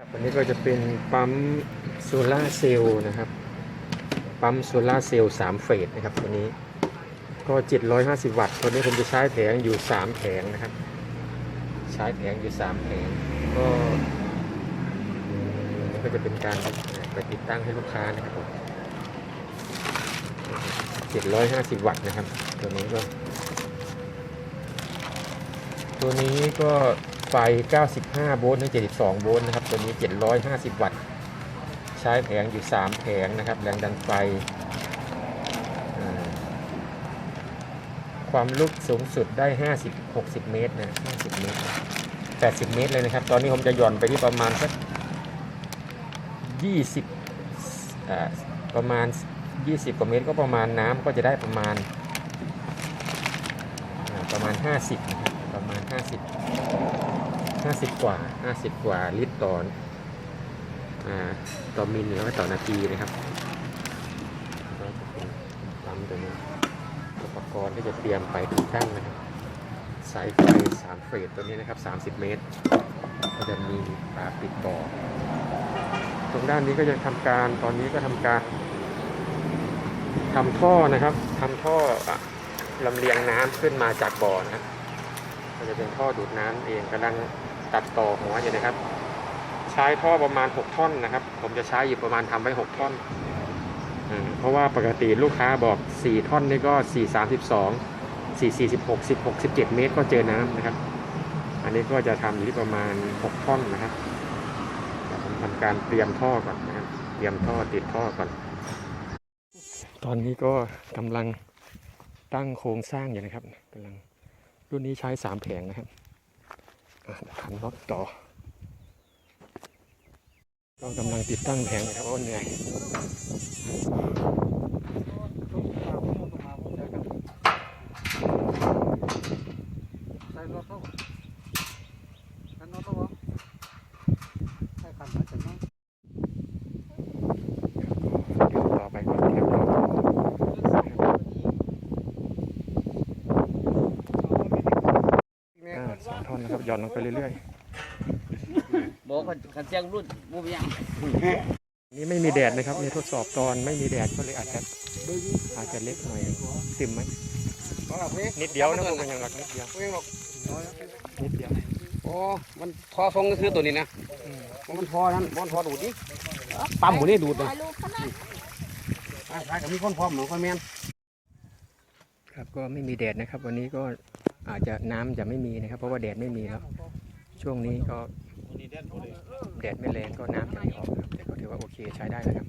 ครับอันนี้ก็จะเป็นปั๊มโซล่าเซลล์นะครับ ปั๊มโซล่าเซลล์3เฟสนะครับตัวนี้ก็ 750 วัตต์ตัวนี้ผมจะใช้แผงอยู่ 3 แผงนะครับ ใช้แผงอยู่ 3 แผงก็นนี้ก็จะเป็นการไปติดตั้งให้ลูกค้านะครับผม750 วัตต์นะครับ ตัวนี้ก็ ตัวนี้ก็ ไฟ 95 โวลต์ถึง72 โวลต์นะครับ ตัวนี้ 750 วัตต์ ใช้แผงอยู่ 3 แผงนะครับ แรงดันไฟ ความลึกสูงสุดได้ 50 60 เมตรนะ 50 เมตร 80 เมตรเลยนะครับ ตอนนี้ผมจะหย่อนไปที่ประมาณสัก 20 ประมาณ 20 กว่าเมตรก็ประมาณน้ำก็จะได้ประมาณ ประมาณ 50 นะครับ ประมาณ 50 50กว่า50กว่าลิตรต่ออต่อมิลหรือว่าต่อนาทีนะครับปั๊มตัวนี้อุปกรณ์ที่จะเตรียมไปติดตั้งนะครับสายไฟ3เฟสตัวนี้นะครับ30เมตร ก็จะมีปาปิดต่อ ตรงด้านนี้ก็จะทำการตอนนี้ก็ทำการทำท่อนะครับทำท่อลำเลียงน้ำขึ้นมาจากบ่อนะครับจะเป็นท่อดูดน้ำเองกำลัง ตัดต่อหัวอยู่นะครับ ใช้ท่อประมาณ 6 ท่อนนะครับ ผมจะใช้อยู่ประมาณทำไว้ 6 ท่อนอเพราะว่าปกติลูกค้าบอก 4 ท่อนนี่ก็ 4 32 4 46 16 17 เมตรก็เจอน้ำนะครับ อันนี้ก็จะทำอยู่ที่ประมาณ 6 ท่อนนะครับผมทำการเตรียมท่อก่อนนะครับ เตรียมท่อติดท่อก่อน ตอนนี้ก็กำลังตั้งโครงสร้างอยู่นะครับกำลังรุ่นนี้ใช้สามแผงนะครับ ขันรถต่อก็กำลังติดตั้งแผงอยู่ครับว่าเหนื่อยใส่รถเข้าดี๋ยวต่อไปก็เตรียมต่ออ่าส องท่อนนะครับหย่อนลงไปเรื่อยบอกว่าขันเสียงรุ่นบูมยังๆ นี่ไม่มีแดดนะครับนี่ทดสอบตอนไม่มีแดดก็เลยอาจจะอาจจะเล็กหน่อยติ่มไหมนิดเดียวนะผมยังหลักนิดเดียวนิดเดียวโอ้มันทอทรงก็คือตัวนี้นะอืมมันทอนั้นมันทอดูดนี่ปั๊มหมดนี่ดูดเลยถ่ายรูปเขานะใช่กับมีคนพร้อมเหมือนคนแมนครับก็ไม่มีแดดนะครับ วันนี้ก็ อาจจะน้ำจะไม่มีนะครับ เพราะว่าแดดไม่มีแล้ว ช่วงนี้ก็แดดไม่แรงก็น้ำจะไม่ออกนะครับแต่ก็ถือว่าโอเคใช้ได้แล้วครับ